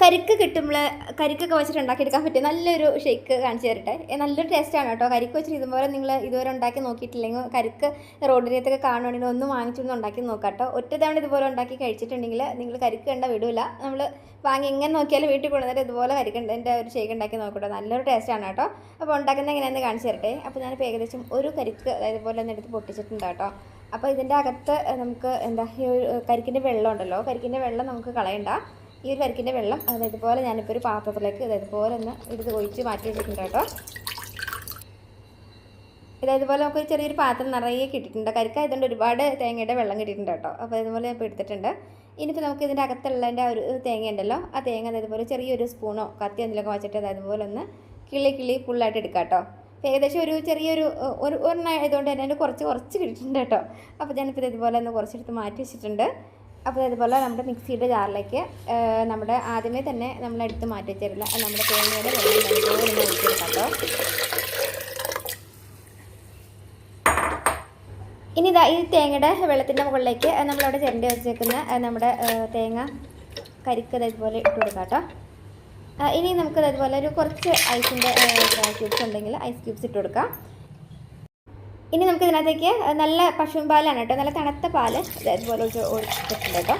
കരിക്ക് കിട്ടുമ്പോൾ കരിക്കൊക്കെ വെച്ചിട്ട് ഉണ്ടാക്കിയെടുക്കാൻ പറ്റിയ നല്ലൊരു ഷേക്ക് കാണിച്ചു തരട്ടെ. നല്ലൊരു ടേസ്റ്റാണ് കേട്ടോ. കരിക്ക് വെച്ചിട്ട് ഇതുപോലെ നിങ്ങൾ ഇതുവരെ ഉണ്ടാക്കി നോക്കിയിട്ടില്ലെങ്കിൽ കരിക്ക് റോഡിനകത്തൊക്കെ കാണുവാണെങ്കിൽ ഒന്ന് വാങ്ങിച്ചൊന്ന് ഉണ്ടാക്കി നോക്കാട്ടോ കേട്ടോ. ഒറ്റ തവണ ഇതുപോലെ ഉണ്ടാക്കി കഴിച്ചിട്ടുണ്ടെങ്കിൽ നിങ്ങൾ കരിക്ക് കണ്ട വിടില്ല നമ്മൾ വാങ്ങി എങ്ങനെ നോക്കിയാലും വീട്ടിൽ കൊണ്ടുവന്നിട്ട് ഇതുപോലെ കരിക്കണ്ടതിന്റെ ഒരു ഷേക്ക് ഉണ്ടാക്കി നോക്കട്ടോ നല്ലൊരു ടേസ്റ്റാണ് കേട്ടോ. അപ്പോൾ ഉണ്ടാക്കുന്നത് എങ്ങനെയാണെന്ന് കാണിച്ചു തരട്ടെ. അപ്പോൾ ഞാനിപ്പോൾ ഏകദേശം ഒരു കരിക്ക് അതായത് പോലെ തന്നെ എടുത്ത് പൊട്ടിച്ചിട്ടുണ്ട് കേട്ടോ. അപ്പോൾ ഇതിന്റെ അകത്ത് നമുക്ക് എന്താ ഈ കരിക്കിന്റെ വെള്ളം ഉണ്ടല്ലോ. കരിക്കിന്റെ വെള്ളം നമുക്ക് കളയണ്ട. ഈ ഒരു വരക്കിന്റെ വെള്ളം അതായത് പോലെ ഞാനിപ്പോൾ ഒരു പാത്രത്തിലേക്ക് അതായത് പോലെ ഒന്ന് ഇത് ഒഴിച്ച് മാറ്റി വെച്ചിട്ടുണ്ട് കേട്ടോ. ഇതായത് പോലെ നമുക്ക് ചെറിയൊരു പാത്രം നിറയെ കിട്ടിയിട്ടുണ്ട്. കരിക്കായതുകൊണ്ട് ഒരുപാട് തേങ്ങയുടെ വെള്ളം കിട്ടിയിട്ടുണ്ട് കേട്ടോ. അപ്പോൾ ഇതുപോലെ ഞാൻ ഇപ്പോൾ എടുത്തിട്ടുണ്ട്. ഇനിയിപ്പോൾ നമുക്ക് ഇതിന്റെ അകത്തുള്ളതിന്റെ ഒരു തേങ്ങ ഉണ്ടല്ലോ ആ തേങ്ങ അതായത് ചെറിയൊരു സ്പൂണോ കത്തി എന്തെങ്കിലുമൊക്കെ വെച്ചിട്ട് അതായത് പോലെ ഒന്ന് കിളി കിളി ഫുള്ളായിട്ട് എടുക്കാം കേട്ടോ. ഏകദേശം ഒരു ചെറിയൊരു ഒരു ഒരെണ്ണം ആയതുകൊണ്ട് തന്നെ കുറച്ച് കുറച്ച് കിട്ടിയിട്ടുണ്ട് കേട്ടോ. അപ്പോൾ ഞാനിപ്പോൾ ഇതുപോലെ ഒന്ന് കുറച്ചെടുത്ത് മാറ്റി വെച്ചിട്ടുണ്ട്. അപ്പോൾ ഇതുപോലെ നമ്മുടെ മിക്സിയുടെ ജാറിലേക്ക് നമ്മുടെ ആദ്യമേ തന്നെ നമ്മൾ എടുത്ത് മാറ്റി വെച്ചിരുന്ന നമ്മുടെ തേങ്ങയുടെ വെള്ളം നല്ലപോലെ ഒഴിച്ചെടുക്കാം ഇനി ഇതാ ഈ തേങ്ങയുടെ വെള്ളത്തിന്റെ മുകളിലേക്ക് നമ്മളവിടെ ചിരണ്ടി വെച്ചേക്കുന്ന നമ്മുടെ തേങ്ങ കരിക്ക് ഇതുപോലെ ഇട്ട് കൊടുക്കാം കേട്ടോ. ഇനി നമുക്ക് അതുപോലെ ഒരു കുറച്ച് ഐസിന്റെ ക്യൂബ്സ് ഉണ്ടെങ്കിൽ ഐസ് ക്യൂബ്സ് ഇട്ട് കൊടുക്കാം. ഇനി നമുക്ക് ഇതിനകത്തേക്ക് നല്ല പശു പാലാണ് കേട്ടോ. നല്ല തണുത്ത പാൽ ഇതുപോലെ ഒഴിച്ച് ഒഴിച്ചിട്ടുണ്ട് കേട്ടോ.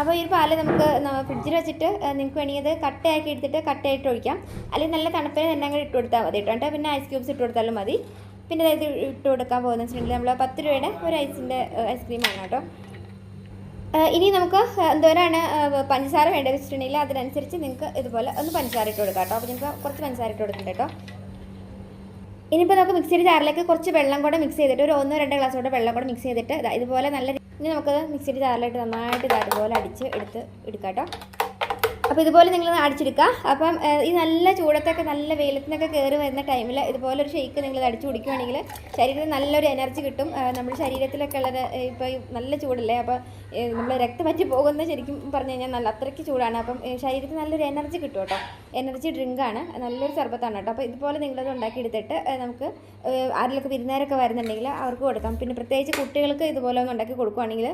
അപ്പോൾ ഈ പാൽ നമുക്ക് ഫ്രിഡ്ജിൽ വെച്ചിട്ട് നിങ്ങൾക്ക് വേണമെങ്കിൽ അത് കട്ടയാക്കി എടുത്തിട്ട് കട്ടയായിട്ട് ഒഴിക്കാം. അല്ലെങ്കിൽ നല്ല തണുപ്പിന് തന്നെ അങ്ങോട്ട് ഇട്ട് കൊടുത്താൽ മതി കേട്ടോ. പിന്നെ ഐസ് ക്യൂബ്സ് ഇട്ട് കൊടുത്താലും മതി. പിന്നെ അതായത് ഇട്ട് കൊടുക്കാൻ പോകുന്ന വെച്ചിട്ടുണ്ടെങ്കിൽ നമ്മൾ പത്ത് രൂപയുടെ ഒരു ഐസിന്റെ ഐസ്ക്രീമാണ് കേട്ടോ. ഇനി നമുക്ക് എന്തോരാണ് പഞ്ചസാര വേണ്ടത് വെച്ചിട്ടുണ്ടെങ്കിൽ അതിനനുസരിച്ച് നിങ്ങൾക്ക് ഇതുപോലെ ഒന്ന് പഞ്ചസാര ഇട്ട് കൊടുക്കാം കേട്ടോ. അപ്പോൾ നിങ്ങൾക്ക് കുറച്ച് പഞ്ചസാര ഇട്ട് കൊടുക്കുന്നുണ്ട് കേട്ടോ. ഇനിയിപ്പോൾ നമുക്ക് മിക്സിയുടെ ജാറിലേക്ക് കുറച്ച് വെള്ളം കൂടെ മിക്സ് ചെയ്തിട്ട് ഒരു ഒന്നോ രണ്ടോ ഗ്ലാസ് കൂടെ വെള്ളം കൂടെ മിക്സ് ചെയ്തിട്ട് ഇതുപോലെ നല്ല ഇനി നമുക്ക് മിക്സിയുടെ ജാറിലായിട്ട് നന്നായിട്ട് ഇതാ ഇതുപോലെ അടിച്ച് എടുത്ത് എടുക്കാം കേട്ടോ അപ്പോൾ ഇതുപോലെ നിങ്ങൾ അടിച്ചെടുക്കുക. അപ്പം ഈ നല്ല ചൂടത്തൊക്കെ നല്ല വെയിലത്തിനൊക്കെ കയറി വരുന്ന ടൈമിൽ ഇതുപോലെ ഒരു ഷെയ്ക്ക് നിങ്ങൾ അടിച്ചു കുടിക്കുകയാണെങ്കിൽ ശരീരത്തിന് നല്ലൊരു എനർജി കിട്ടും. നമ്മുടെ ശരീരത്തിലൊക്കെ ഉള്ളത് ഇപ്പോൾ നല്ല ചൂടല്ലേ? അപ്പോൾ നമ്മൾ രക്തം പറ്റി പോകുന്ന ശരിക്കും പറഞ്ഞു കഴിഞ്ഞാൽ നല്ല അത്രയ്ക്ക് ചൂടാണ്. അപ്പം ശരീരത്തിന് നല്ലൊരു എനർജി കിട്ടും കേട്ടോ. എനർജി ഡ്രിങ്കാണ്. നല്ലൊരു സർബത്താണ് കേട്ടോ. അപ്പോൾ ഇതുപോലെ നിങ്ങളത് ഉണ്ടാക്കിയെടുത്തിട്ട് നമുക്ക് ആരിലൊക്കെ വിരുന്നേരൊക്കെ വരുന്നുണ്ടെങ്കിൽ അവർക്ക് കൊടുക്കാം. പിന്നെ പ്രത്യേകിച്ച് കുട്ടികൾക്ക് ഇതുപോലെ ഒന്ന് ഉണ്ടാക്കി കൊടുക്കുകയാണെങ്കിൽ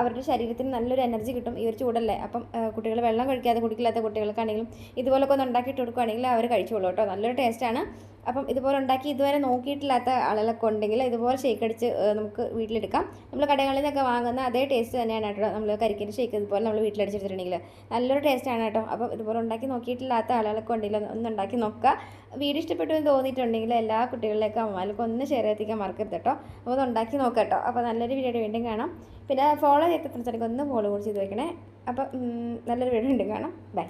അവരുടെ ശരീരത്തിന് നല്ലൊരു എനർജി കിട്ടും. ഈ ഒരു ചൂടല്ലേ? അപ്പം കുട്ടികൾ വെള്ളം കഴിക്കാതെ കുടിക്കില്ലാത്ത കുട്ടികൾക്കാണെങ്കിലും ഇതുപോലൊക്കെ ഒന്ന് ഉണ്ടാക്കിയിട്ട് കൊടുക്കുകയാണെങ്കിൽ അവർ കഴിച്ചോളൂ കേട്ടോ. നല്ലൊരു ടേസ്റ്റാണ് അപ്പം ഇതുപോലെ ഉണ്ടാക്കി ഇതുവരെ നോക്കിയിട്ടില്ലാത്ത ആളുകളൊക്കെ ഉണ്ടെങ്കിൽ ഇതുപോലെ ഷേക്ക് അടിച്ച് നമുക്ക് വീട്ടിലെടുക്കാം. നമ്മൾ കടകളിൽ നിന്നൊക്കെ വാങ്ങുന്ന അതേ ടേസ്റ്റ് തന്നെയാണ് കേട്ടോ. നമ്മൾ കരിക്കിന്റെ ഷേക്ക് ഇതുപോലെ നമ്മൾ വീട്ടിലടിച്ചെടുത്തിട്ടുണ്ടെങ്കിൽ. നല്ലൊരു ടേസ്റ്റാണ് കേട്ടോ. അപ്പം ഇതുപോലെ ഉണ്ടാക്കി നോക്കിയിട്ടില്ലാത്ത ആളുകളൊക്കെ ഉണ്ടെങ്കിൽ ഒന്ന് ഉണ്ടാക്കി നോക്കുക. വീഡിയോ ഇഷ്ടപ്പെട്ടു എന്ന് തോന്നിയിട്ടുണ്ടെങ്കിൽ എല്ലാ കുട്ടികളിലേക്കും അമ്മമാർക്കും ഒന്ന് ഷെയർ എത്തിക്കാൻ മറക്കരുത് കേട്ടോ. അപ്പോൾ ഒന്ന് ഉണ്ടാക്കി നോക്കാം കേട്ടോ. അപ്പോൾ നല്ലൊരു വീഡിയോ വീണ്ടും കാണാം. പിന്നെ ഫോളോ ചെയ്തിട്ട് ഒന്ന് ഫോളോ കൂടി ചെയ്ത് വയ്ക്കണേ അപ്പം നല്ലൊരു വീഡിയോ വീണ്ടും കാണാം. ബൈ